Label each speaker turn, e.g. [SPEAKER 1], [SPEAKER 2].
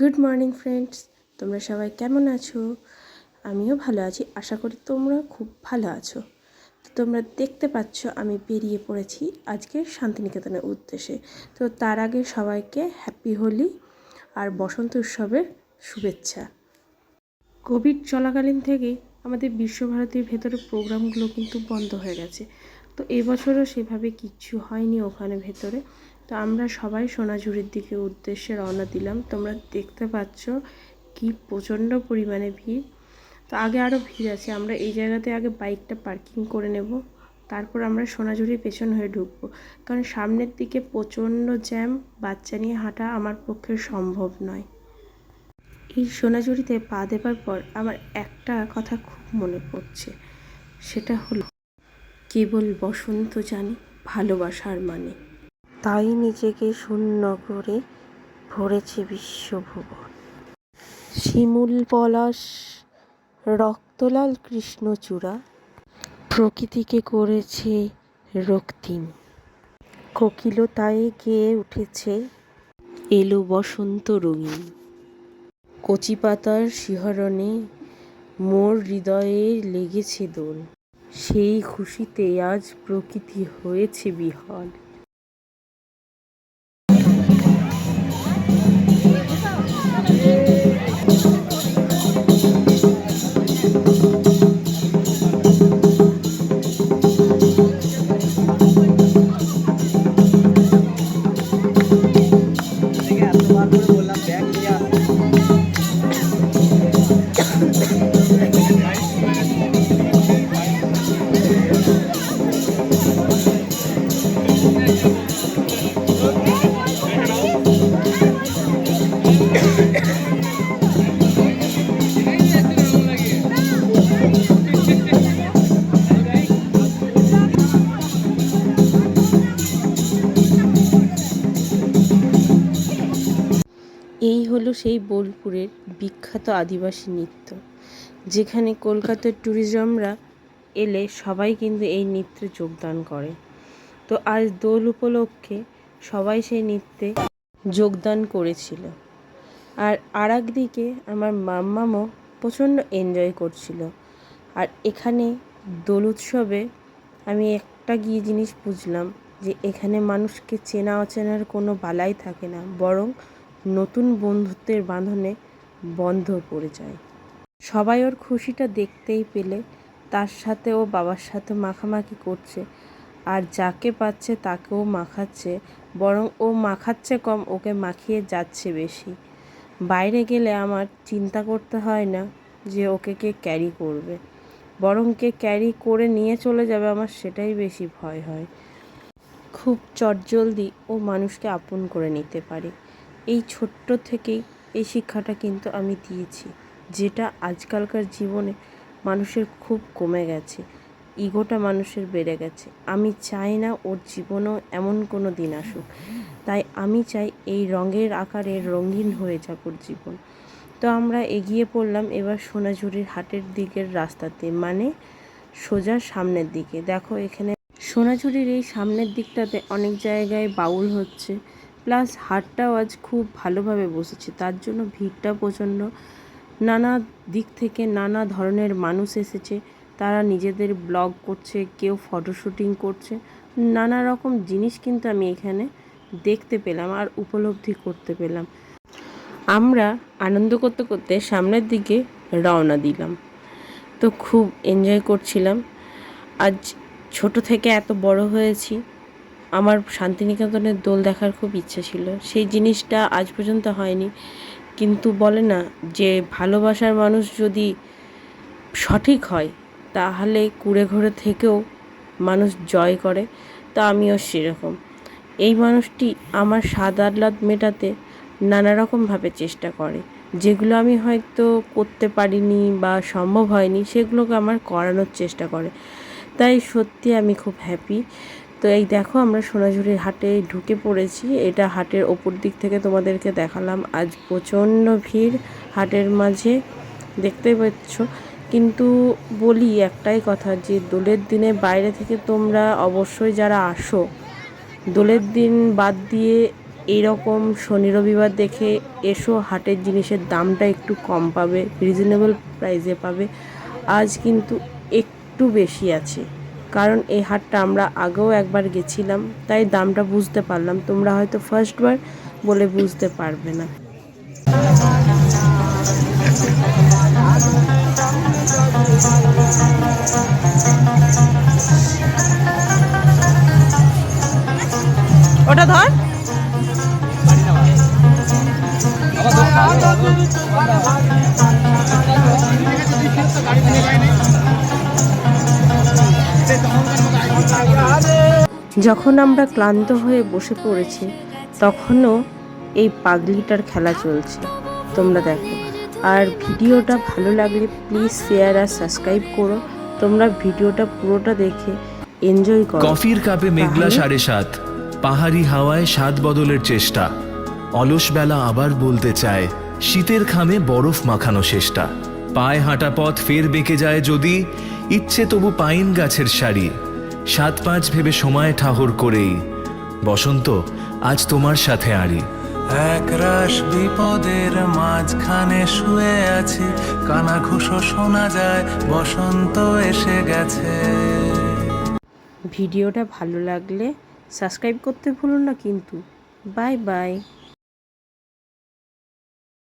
[SPEAKER 1] Good morning friends তোমরা সবাই কেমন আছো? আমিও ভালো আছি। আশা করি তোমরা খুব ভালো আছো। তো তোমরা দেখতে পাচ্ছ, আমি বেরিয়ে পড়েছি আজকে শান্তিনিকেতনের উদ্দেশ্যে। তো তার আগে সবাইকে হ্যাপি হোলি আর বসন্ত উৎসবের শুভেচ্ছা। কোভিড চলাকালীন থেকেই আমাদের বিশ্বভারতীর ভেতরে প্রোগ্রামগুলো কিন্তু বন্ধ হয়ে গেছে। তো এবছরও সেভাবে কিচ্ছু হয়নি ওখানে ভেতরে। তো আমরা সবাই সোনাঝুরির দিকে উদ্দেশ্যে রওনা দিলাম। তোমরা দেখতে পাচ্ছ কি প্রচণ্ড পরিমাণে ভিড়। তো আগে আরও ভিড় আছে, আমরা এই জায়গাতে আগে বাইকটা পার্কিং করে নেব, তারপর আমরা সোনাঝুরির পেছন হয়ে ঢুকবো। কারণ সামনের দিকে প্রচণ্ড জ্যাম, বাচ্চা নিয়ে হাঁটা আমার পক্ষে সম্ভব নয়। এই সোনাঝুরিতে পা দেবার পর আমার একটা কথা খুব মনে পড়ছে, সেটা হলো কেবল বসন্ত জানে ভালোবাসার মানে। তাই নিজেকে শূন্য করে ভরেছে বিশ্বভুবন। শিমুল পলাশ, রক্তলাল কৃষ্ণচূড়া, প্রকৃতিকে করেছে রক্তিম। কোকিলতায় গেয়ে উঠেছে এলো বসন্ত রঙিন। কচি পাতার শিহরণে মোর হৃদয়ে লেগেছে দোল। সেই খুশিতে আজ প্রকৃতি হয়েছে বিহল।
[SPEAKER 2] よし!
[SPEAKER 1] এই হলো সেই বোলপুরের বিখ্যাত আদিবাসী নৃত্য, যেখানে কলকাতার ট্যুরিজমরা এলে সবাই কিন্তু এই নৃত্যে যোগদান করে। তো আজ দোল উপলক্ষে সবাই সেই নৃত্যে যোগদান করেছিল। আর আর দিকে আমার মাম্মামও প্রচণ্ড এনজয় করছিল। আর এখানে দোল উৎসবে আমি একটা গিয়ে জিনিস বুঝলাম যে এখানে মানুষকে চেনা অচেনার কোনো বালাই থাকে না, বরং নতুন বন্ধুত্বের বাঁধনে বন্ধ পড়ে যায় সবাই ওর খুশিটা দেখতেই পেলে, তার সাথে ও বাবার সাথে মাখামাখি করছে, আর যাকে পাচ্ছে তাকেও মাখাচ্ছে, বরং ও মাখাচ্ছে কম, ওকে মাখিয়ে যাচ্ছে বেশি। বাইরে গেলে আমার চিন্তা করতে হয় না যে ওকে কে ক্যারি করবে, বরং কে ক্যারি করে নিয়ে চলে যাবে আমার সেটাই বেশি ভয় হয়। খুব চটজলদি ও মানুষকে আপন করে নিতে পারে। এই ছোট্ট থেকেই এই শিক্ষাটা কিন্তু আমি দিয়েছি, যেটা আজকালকার জীবনে মানুষের খুব কমে গেছে। ইগোটা মানুষের বেড়ে গেছে। আমি চাই না ওর জীবনেও এমন কোনো দিন আসুক। তাই আমি চাই এই রঙের আকারে রঙিন হয়ে যাক ওর জীবন। তো আমরা এগিয়ে পড়লাম এবার সোনাঝুরির হাটের দিকের রাস্তাতে মানে সোজা সামনের দিকে। দেখো এখানে সোনাঝুরির এই সামনের দিকটাতে অনেক জায়গায় বাউল হচ্ছে। প্লাস হাটটাও আজ খুব ভালোভাবে বসেছে। তার জন্য ভিড়টা প্রচণ্ড। নানা দিক থেকে নানা ধরনের মানুষ এসেছে। তারা নিজেদের ব্লগ করছে, কেউ ফটো শুটিং করছে। নানা রকম জিনিস কিন্তু আমি এখানে দেখতে পেলাম আর উপলব্ধি করতে পেলাম। আমরা আনন্দ করতে করতে সামনের দিকে রওনা দিলাম। তো খুব এনজয় করছিলাম। আজ ছোট থেকে এত বড় হয়েছি। আমার শান্তিনিকেতনের দোল দেখার খুব ইচ্ছে ছিল। সেই জিনিসটা আজ পর্যন্ত হয়নি। কিন্তু বলে না যে ভালোবাসার মানুষ যদি সঠিক হয়, তাহলে কুড়ে ঘরে থেকেও মানুষ জয় করে, তা আমিও সেরকম। এই মানুষটি আমার স্বাদ আহ্লাদ মেটাতে নানা রকমভাবে চেষ্টা করে। যেগুলো আমি হয়তো করতে পারিনি বা সম্ভব হয়নি, সেগুলোকে আমার করানোর চেষ্টা করে। তাই সত্যি আমি খুব হ্যাপি তো এই দেখো আমরা সোনাঝুরির হাটে ঢুকে পড়েছি। এটা হাটের ওপর দিক থেকে তোমাদেরকে দেখালাম। আজ প্রচণ্ড ভিড় হাটের মাঝে, দেখতেই পাচ্ছ। কিন্তু বলি একটাই কথা যে দোলের দিনে বাইরে থেকে তোমরা অবশ্যই যারা আসো, দোলের দিন বাদ দিয়ে এইরকম শনি রবিবার দেখে এসো, হাটের জিনিসের দামটা একটু কম পাবে রিজনেবল প্রাইসে পাবে। আজ কিন্তু একটু বেশি আছে। কারণ এই হাটটা আমরা আগেও একবার গেছিলাম, তাই দামটা বুঝতে পারলাম। তোমরা হয়তো ফার্স্টবার বলে বুঝতে পারবে না। ওটা ধর। যখন আমরা ক্লান্ত হয়ে বসে পড়েছি তখনও এই পাগলিটার খেলা চলছে। তোমরা দেখো। আর ভিডিওটা ভালো লাগলে প্লিজ শেয়ার আর সাবস্ক্রাইব করো। তোমরা ভিডিওটা পুরোটা দেখে এনজয় করো।
[SPEAKER 3] কফির কাপে মেঘলা সাড়ে সাত পাহাড়ি হাওয়ায় স্বাদ বদলের চেষ্টা। অলস বেলা আবার বলতে চায় শীতের খামে বরফ মাখানো শেষটা। পায়ে হাঁটা পথ ফের বেঁকে যায় যদি ইচ্ছে তবু পাইন গাছের শাড়ি সাত পাঁচ ভেবে সময় ঠাহর করেই। বসন্ত আজ তোমার সাথে আড়ি
[SPEAKER 4] একরাশ বিপদের মাঝখানে শুয়ে আছি। কানা ঘুষো শোনা যায় বসন্ত এসে গেছে।
[SPEAKER 1] ভিডিওটা ভালো লাগলে সাবস্ক্রাইব করতে ভুলুন না কিন্তু। Bye bye.